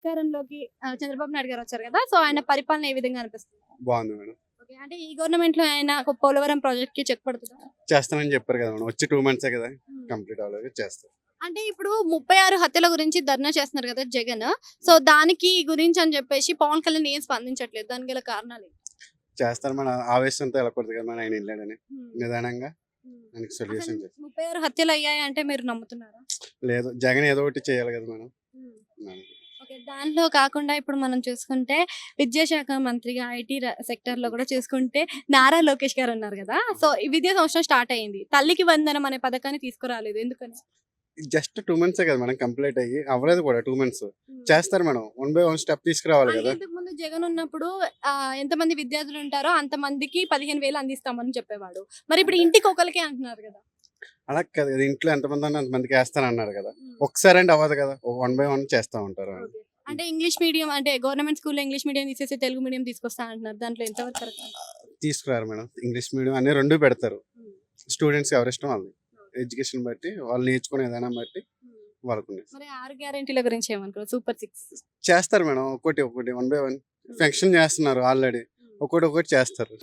అధికారంలోకి చంద్రబాబు నాయుడు గారు వచ్చారు కదా సో ఆయన పరిపాలన ఏ విధంగా అనిపిస్తుంది? బాగుంది మేడం. ఓకే అంటే ఈ గవర్నమెంట్లో ఆయన పోలవరం ప్రాజెక్ట్కి చెక్ పడుతుందా? చేస్తానని చెప్పారు కదా మేడం. వచ్చి టూ మంత్సే కదా కంప్లీట్ అవ్వలేదు చేస్తారు. అంటే ఇప్పుడు ముప్పై ఆరు హత్యల గురించి ధర్నా చేస్తున్నారు కదా జగన్. సో దానికి గురించి అని చెప్పేసి పవన్ కళ్యాణ్ ఏం స్పందించట్లేదు? దానికి గల కారణాలు? చేస్తారు మన ఆవేశంతో వెళ్ళకూడదు కదా మన ఆయన వెళ్ళాడని నిదానంగా దానికి సొల్యూషన్ ముప్పై ఆరు హత్యలు అయ్యాయి అంటే మీరు నమ్ముతున్నారా? లేదు జగన్ ఏదో ఒకటి చేయాలి కదా మేడం. దాంట్లో కాకుండా ఇప్పుడు మనం చూసుకుంటే విద్యాశాఖ మంత్రిగా ఐటీ సెక్టర్లో కూడా చూసుకుంటే నారా లోకేష్ గారు ఉన్నారు కదా. సో ఈ విద్యా సంవత్సరం స్టార్ట్ అయింది. తల్లికి వందనం అనే పథకాన్ని తీసుకురాలేదు. ఎందుకని? జస్ట్ టూ మంత్సే కదా మేడం కంప్లీట్ అయ్యి. అవ్వలేదు కూడా టూ మంత్స్. చేస్తారు madam one by one step తీసుకురావాలి కదా. ముందు జగన్ ఉన్నప్పుడు ఎంతమంది విద్యార్థులు ఉంటారో అంత మందికి పదిహేను వేలు అందిస్తామని చెప్పేవాడు. మరి ఇప్పుడు ఇంటికి ఒకరికే అంటున్నారు కదా. అలా కదా ఇంట్లో ఎంతమంది అంతమందికి వేస్తానన్నారు కదా. ఒకసారి అంటే అవ్వదు కదా. వన్ బై వన్ చేస్తా ఉంటారు. అంటే ఇంగ్లీష్ మీడియం అంటే గవర్నమెంట్ స్కూల్లో ఇంగ్లీష్ మీడియం తీసేసి తెలుగు మీడియం తీసుకొస్తా అంటున్నారు. దాంట్లో ఎంతవరకు కరెక్ట్? తీసుకురారు మేడం. ఇంగ్లీష్ మీడియం అన్ని రెండు పెడతారు. స్టూడెంట్స్ ఎవరి ఇష్టం వాళ్ళు ఎడ్యుకేషన్ బట్టి వాళ్ళు నేర్చుకునే విధానం బట్టి వాళ్ళకు. మరి ఆరు గ్యారెంటీల గురించి ఏమనుకో సూపర్ సిక్స్. చేస్తారు మేడం. ఒకటి ఒకటి వన్ బై వన్. ఫంక్షన్ చేస్తున్నారు ఆల్రెడీ. ఒకటి ఒకటి చేస్తారు.